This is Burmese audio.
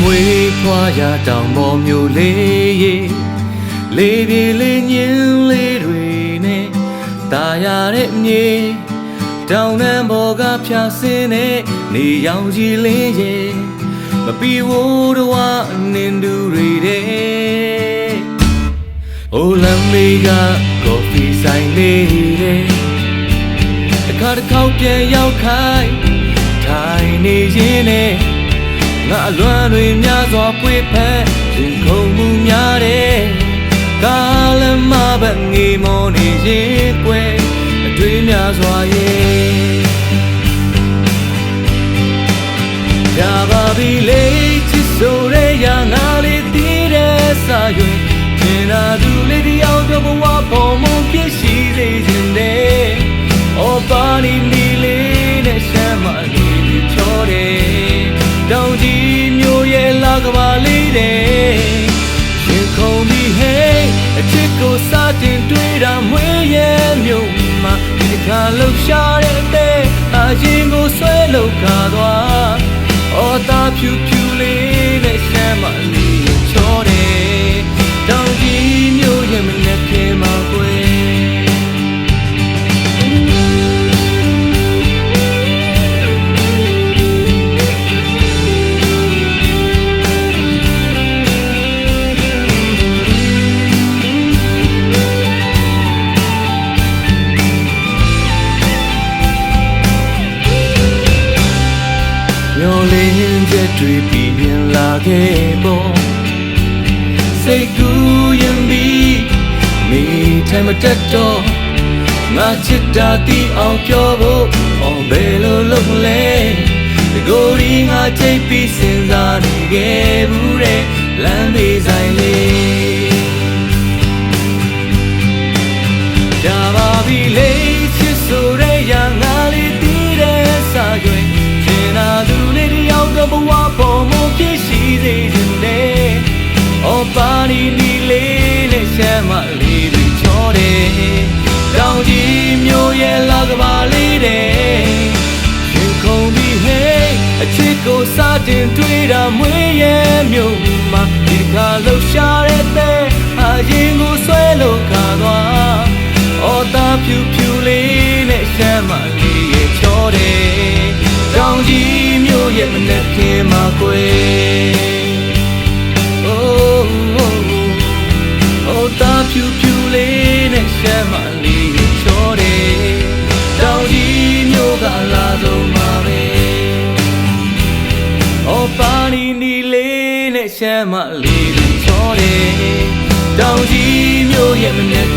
မွေးဖွာရတောင်ပေါ်မျိုးလေးရေလေးပြေလေးညင်းလေးတွေနဲ့ตาရတဲ့မြေတောင်တန်းပေါ်ကဖြာစင်းတဲ့နေရောင်ကြီးလေးရေမပီဝိုးတော်နင်းသူတွေတဲ့အိုလမ်မီကကော်ဖီဆိုင်လေးတဲ့တခါတစ်ခေါက်ပြန်ရောက်ခိုင်းထိုင်နေရင်နဲ့ ငါအလွမ်းတွေများစွာပွေဖက်ရင်ခုန်မှုများတဲ့ကာလမဘငေမောနေရင်ကွယ်အတွေ့များစွာရဲ့ကြပါပြီလေချစ်ဆိုတဲ့ရာငါလေးတည်တဲ့စာရွင်ကျင်လာသူလေးတယောက်တော့ဘဝပေါ်မဖြစ်ရှိစေခြင်းတဲ့အော်ပါနီနီလေး မျိုးရဲ့လာကဘာလေးတဲ့ရင်ခုန်ပြီးဟဲ့အချစ်ကိုစတင်တွေ့တာမွေးရဲ့မြို့မှာဒီတစ်ခါလှူရှားတဲ့အရင်ကိုဆွဲလောက်ခါသွားအော်တာဖြူဖြူလေး မျောလင်းချက်တွေပြီးရင်လာခဲ့ပေါ်စိတ်ကူးရင်ပြီးမိထိုင်မတက်တော့ငါချစ်တာတီးအောင်ပြောဖို့အောင်ဘယ်လိုလုပ်လဲဒီကိုယ်ဒီငါချိန်ပြီးစဉ်းစားနေခဲ့ဘူးတဲ့လမ်းလေးဆိုင်လေး အော်ပါနီနီလေးနဲ့ရှမ်းမလေးတွေချောတယ်တောင်ကြီးမျိုးရဲ့လာကဘာလေးတဲ့ရင်ခုန်ပြီးဟဲ့အချစ်ကိုစတင်တွေ့တာမွေးရဲ့မြို့မှာဒီခါလှူရှားတဲ့အရင်ကိုဆွဲလို့ခါသွားအော်တာဖြူဖြူလေးနဲ့ရှမ်းမလေးရဲ့ချောတယ်တောင်ကြီးမျိုးရဲ့မနဲ့ခင်မှာကွယ် ဖြူဖြူလေးနဲ့ရှမ်းမလေးရဲ့ချောတယ်တောင်ကြီးမျိုးကလာဆုံးမှာပဲအော်ပါနီနီလေးနဲ့ရှမ်းမလေးရဲ့ချောတယ်တောင်ကြီးမျိုးရဲ့မနဲ့